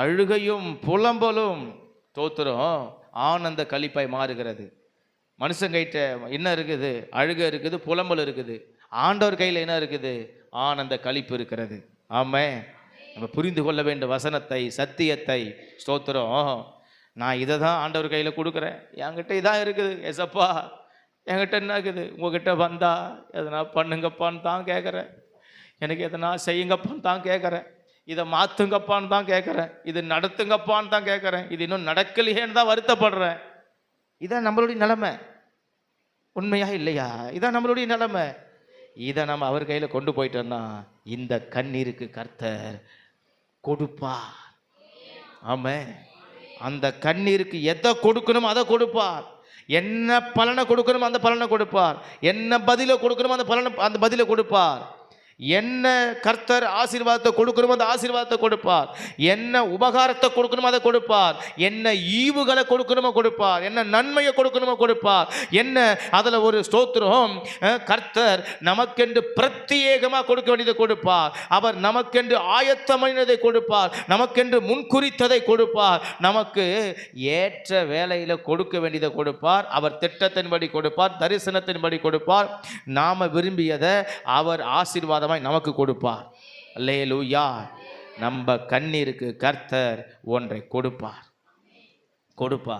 அழுகையும் புலம்பலும் தோத்துரும். ஆனந்த கழிப்பாய் மாறுகிறது. மனுஷங்கிட்ட என்ன இருக்குது? அழுகை இருக்குது புலம்பல் இருக்குது. ஆண்டவர் கையில் என்ன இருக்குது? ஆனந்த கழிப்பு இருக்கிறது. ஆமே நம்ம புரிந்து கொள்ள வேண்டும் வசனத்தை சத்தியத்தை ஸ்தோத்திரம். நான் இதை தான் ஆண்டவர் கையில் கொடுக்குறேன். என்கிட்ட இதான் இருக்குது. எசப்பா என்கிட்ட என்ன இருக்குது? உங்ககிட்ட வந்தா எதனா பண்ணுங்கப்பான்னு தான் கேட்குறேன் எனக்கு எதனா செய்யுங்கப்பான்னு தான் கேட்குறேன் இதை மாற்றுங்கப்பான்னு தான் கேட்குறேன் இது நடத்துங்கப்பான்னு தான் கேட்குறேன் இது இன்னும் நடக்கலையேன்னு தான் வருத்தப்படுறேன். இதான் நம்மளுடைய நிலைமை. உண்மையா இல்லையா? இதான் நம்மளுடைய நிலைமை. இதை நம்ம அவர் கையில் கொண்டு போயிட்டோம்னா இந்த கண்ணீருக்கு கர்த்தர் கொடுப்பார். ஆமே அந்த கண்ணீருக்கு எதை கொடுக்கணுமோ அதை கொடுப்பார். என்ன பலனை கொடுக்கணுமோ அந்த பலனை கொடுப்பார். என்ன பதிலை கொடுக்கணுமோ அந்த பலனை அந்த பதிலை கொடுப்பார். என்ன கர்த்தர் ஆசீர்வாதத்தை கொடுக்கணுமோ அந்த ஆசீர்வாதத்தை கொடுப்பார். என்ன உபகாரத்தை கொடுக்கணுமோ அதை கொடுப்பார். என்ன ஈவுகளை கொடுக்கணுமோ கொடுப்பார். என்ன நன்மையை கொடுக்கணுமோ கொடுப்பார். என்ன அதில் ஒரு ஸ்தோத்திரம் கர்த்தர் நமக்கென்று பிரத்யேகமாக கொடுக்க வேண்டியதை கொடுப்பார். அவர் நமக்கென்று ஆயத்தமைனதை கொடுப்பார். நமக்கென்று முன்குறித்ததை கொடுப்பார். நமக்கு ஏற்ற வேலையில் கொடுக்க வேண்டியதை கொடுப்பார். அவர் திட்டத்தின்படி கொடுப்பார். தரிசனத்தின்படி கொடுப்பார். நாம் விரும்பியதை அவர் ஆசீர்வாதம் பிரசாதமாய் நமக்கு கொடுப்பார். அல்லேலூயா. நம்ம கண்ணீருக்கு கர்த்தர் ஒன்றை கொடுப்பார். கொடுப்பார்.